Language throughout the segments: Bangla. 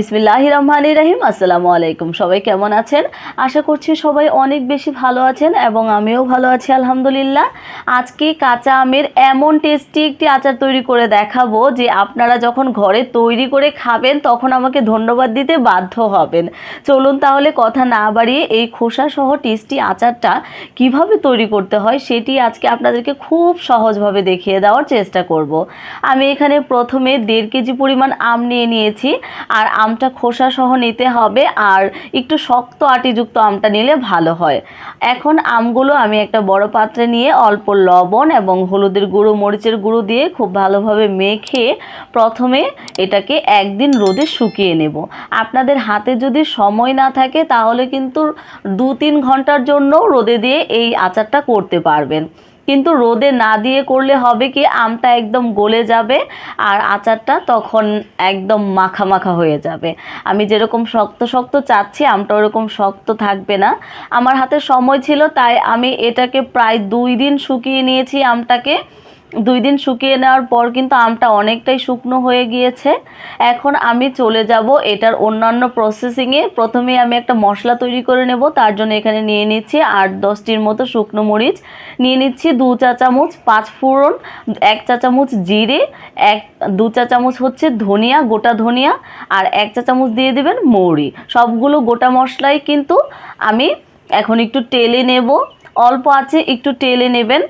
বিসমিল্লাহ রহমান রাহিম আসসালামু আলাইকুম সবাই কেমন আছেন? আশা করছি সবাই অনেক বেশি ভালো আছেন এবং আমিও ভালো আছি, আলহামদুলিল্লাহ। আজকে কাঁচা আমের এমন টেস্টি একটি আচার তৈরি করে দেখাবো যে আপনারা যখন ঘরে তৈরি করে খাবেন, তখন আমাকে ধন্যবাদ দিতে বাধ্য হবেন। চলুন তাহলে কথা না বাড়িয়ে এই খোসা সহ টেস্টি আচারটা কীভাবে তৈরি করতে হয়, সেটি আজকে আপনাদেরকে খুব সহজভাবে দেখিয়ে দেওয়ার চেষ্টা করব। আমি এখানে প্রথমে দেড় কেজি পরিমাণ আম নিয়ে নিয়েছি, আর আমটা খোসা সহ নিতে হবে আর একটু শক্ত আটিযুক্ত আমটা নিলে ভালো হয়। এখন আমগুলো আমি একটা বড় পাত্রে নিয়ে অল্প লবণ এবং হলুদের গুঁড়ো, মরিচের গুঁড়ো দিয়ে খুব ভালোভাবে মেখে প্রথমে এটাকে একদিন রোদে শুকিয়ে নেব। আপনাদের হাতে যদি সময় না থাকে তাহলে কিন্তু দু তিন ঘণ্টার জন্য রোদে দিয়ে এই আচারটা করতে পারবেন। কিন্তু রোদে না দিয়ে করলে হবে কি আমটা একদম গলে যাবে আর আচারটা তখন একদম মাখা মাখা হয়ে যাবে। আমি যেরকম শক্ত শক্ত চাচ্ছি, আমটা ওরকম শক্ত থাকবে না। আমার হাতে সময় ছিল, তাই আমি এটাকে প্রায় দুই দিন শুকিয়ে নিয়েছি আমটাকে। দুই দিন শুকিয়ে নেওয়ার পর কিন্তু আমটা অনেকটাই শুকনো হয়ে গিয়েছে। এখন আমি চলে যাব এটার অন্যান্য প্রসেসিংয়ে প্রথমে আমি একটা মশলা তৈরি করে নেব, তার জন্য এখানে নিয়ে নিচ্ছি আট দশটির মতো শুকনো মরিচ। নিয়ে নিচ্ছি দু চা চামচ পাঁচ ফোড়ন, এক চা চামচ জিরে, এক, দু চা চামচ হচ্ছে ধনিয়া, গোটা ধনিয়া, আর এক চা চামচ দিয়ে দেবেন মৌরি। সবগুলো গোটা মশলাই কিন্তু আমি এখন একটু টেলে নেব। অল্প আছে, একটু টেলে নেবেন।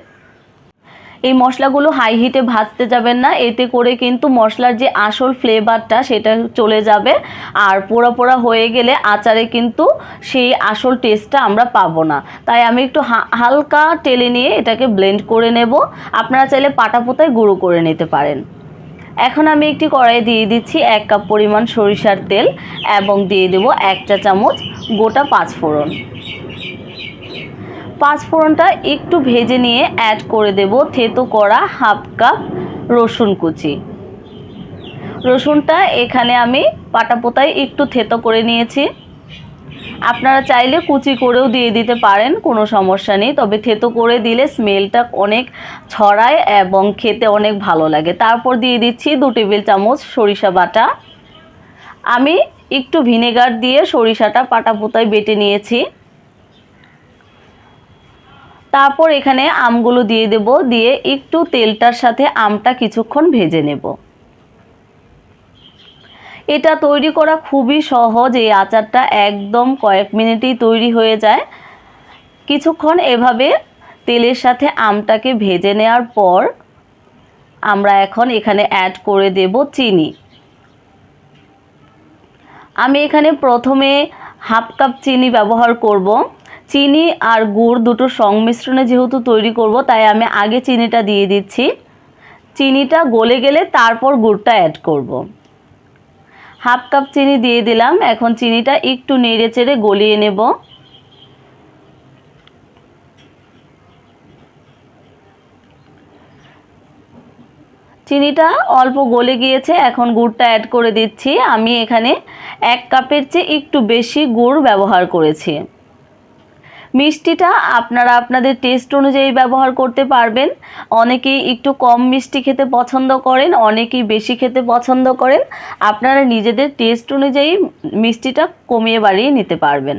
এই মশলাগুলো হাই হিটে ভাজতে যাবেন না। এতে করে কিন্তু মশলার যে আসল ফ্লেভারটা সেটা চলে যাবে। আর পোড়া পোড়া হয়ে গেলে আচারে কিন্তু সেই আসল টেস্টটা আমরা পাবো না। তাই আমি একটু হালকা টেলে নিয়ে এটাকে ব্লেন্ড করে নেব। আপনারা চাইলে পাটা পোতায় গুঁড়ো করে নিতে পারেন। এখন আমি একটি কড়াই দিয়ে দিচ্ছি এক কাপ পরিমাণ সরিষার তেল এবং দিয়ে দেবো এক চা চামচ গোটা পাঁচ ফোড়ন পাঁচ ফোড়নটা একটু ভেজে নিয়ে অ্যাড করে দেব থেতো করা হাফ কাপ রসুন কুচি। রসুনটা এখানে আমি পাটা পোতায় একটু থেতো করে নিয়েছি। আপনারা চাইলে কুচি করেও দিয়ে দিতে পারেন, কোনো সমস্যা নেই। তবে থেতো করে দিলে স্মেলটা অনেক ছড়ায় এবং খেতে অনেক ভালো লাগে। তারপর দিয়ে দিচ্ছি দু টেবিল চামচ সরিষা বাটা। আমি একটু ভিনেগার দিয়ে সরিষাটা পাটা পোতায় বেটে নিয়েছি। তারপর এখানে আমগুলো দিয়ে দেব, দিয়ে একটু তেলটার সাথে আমটা কিছুক্ষণ ভেজে নেব। এটা তৈরি করা খুবই সহজ, এই আচারটা একদম কয়েক মিনিটেই তৈরি হয়ে যায়। কিছুক্ষণ এভাবে তেলের সাথে আমটাকে ভেজে নেওয়ার পর আমরা এখন এখানে অ্যাড করে দেব চিনি। আমি এখানে প্রথমে হাফ কাপ চিনি ব্যবহার করব। চিনি আর গুড় দুটো সংমিশ্রণে যেহেতু তৈরি করব, তাই আমি আগে চিনিটা দিয়ে দিচ্ছি। চিনিটা গলে গেলে তারপর গুড়টা অ্যাড করব। হাফ কাপ চিনি দিয়ে দিলাম, এখন চিনিটা একটু নেড়ে চেড়ে গলিয়ে নেব। চিনিটা অল্প গলে গিয়েছে, এখন গুড়টা অ্যাড করে দিচ্ছি। আমি এখানে এক কাপের চেয়ে একটু বেশি গুড় ব্যবহার করেছি। মিষ্টিটা আপনারা আপনাদের টেস্ট অনুযায়ী ব্যবহার করতে পারবেন। অনেকেই একটু কম মিষ্টি খেতে পছন্দ করেন, অনেকেই বেশি খেতে পছন্দ করেন। আপনারা নিজেদের টেস্ট অনুযায়ী মিষ্টিটা কমিয়ে বাড়িয়ে নিতে পারবেন।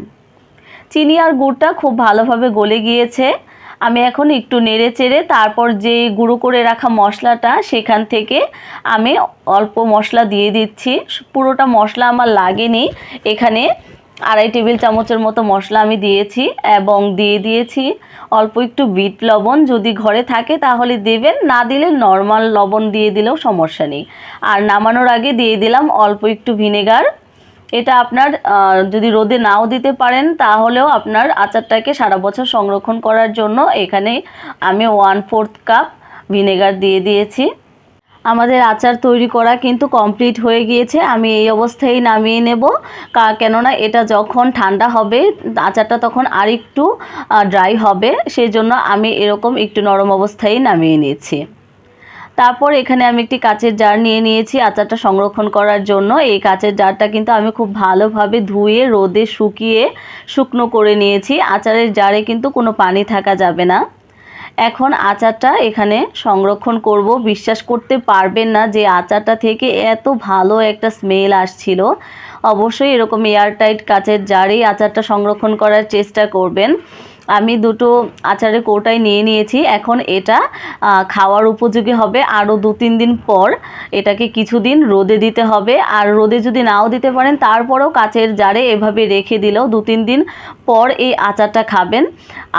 চিনি আর গুড়টা খুব ভালোভাবে গলে গিয়েছে। আমি এখন একটু নেড়ে চেড়ে তারপর যে গুঁড়ো করে রাখা মশলাটা, সেখান থেকে আমি অল্প মশলা দিয়ে দিচ্ছি। পুরোটা মশলা আমার লাগেনি। এখানে আড়াই টেবিল চামচের মতো মশলা আমি দিয়েছি এবং দিয়ে দিয়েছি অল্প একটু বিট লবণ। যদি ঘরে থাকে তাহলে দেবেন, না দিলে নর্মাল লবণ দিয়ে দিলেও সমস্যা নেই। আর নামানোর আগে দিয়ে দিলাম অল্প একটু ভিনেগার। এটা আপনার যদি রোদে নাও দিতে পারেন তাহলেও আপনার আচারটাকে সারা বছর সংরক্ষণ করার জন্য এখানে আমি ওয়ান ফোর্থ কাপ ভিনেগার দিয়ে দিয়েছি। আমাদের আচার তৈরি করা কিন্তু কমপ্লিট হয়ে গিয়েছে। আমি এই অবস্থায় নামিয়ে নেব। কেননা এটা যখন ঠান্ডা হবে, আচারটা তখন আর একটু ড্রাই হবে। সেই জন্য আমি এরকম একটু নরম অবস্থায় নামিয়ে নিয়েছি। তারপর এখানে আমি একটি কাচের জার নিয়ে নিয়েছি আচারটা সংরক্ষণ করার জন্য। এই কাচের জারটা কিন্তু আমি খুব ভালোভাবে ধুয়ে, রোদে শুকিয়ে, শুকনো করে নিয়েছি। আচারের জারে কিন্তু কোনো পানি থাকা যাবে না। এখন আচারটা এখানে সংরক্ষণ করব। বিশ্বাস করতে পারবেন না যে আচারটা থেকে এত ভালো একটা স্মেল আসছিল। অবশ্যই এরকম এয়ারটাইট কাচের জারেই আচারটা সংরক্ষণ করার চেষ্টা করবেন। আমি দুটো আচারের কৌটায় নিয়ে নিয়েছি। এখন এটা খাওয়ার উপযোগী হবে আরও দু তিন দিন পর। এটাকে কিছুদিন রোদে দিতে হবে। আর রোদে যদি নাও দিতে পারেন, তারপরেও কাচের জারে এভাবে রেখে দিলেও দু তিন দিন পর এই আচারটা খাবেন।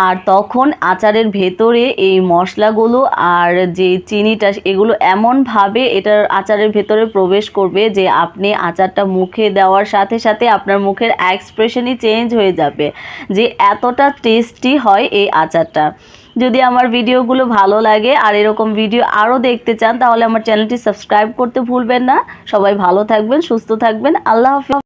আর তখন আচারের ভেতরে এই মশলাগুলো আর যে চিনিটা, এগুলো এমনভাবে এটার আচারের ভেতরে প্রবেশ করবে যে আপনি আচারটা মুখে দেওয়ার সাথে সাথে আপনার মুখের এক্সপ্রেশনই চেঞ্জ হয়ে যাবে। যে এতটা টেস্টি হয় এই আচারটা। যদি আমার ভিডিওগুলো ভালো লাগে আর এরকম ভিডিও আরও দেখতে চান, তাহলে আমার চ্যানেলটি সাবস্ক্রাইব করতে ভুলবেন না। সবাই ভালো থাকবেন, সুস্থ থাকবেন। আল্লাহ হাফিজ।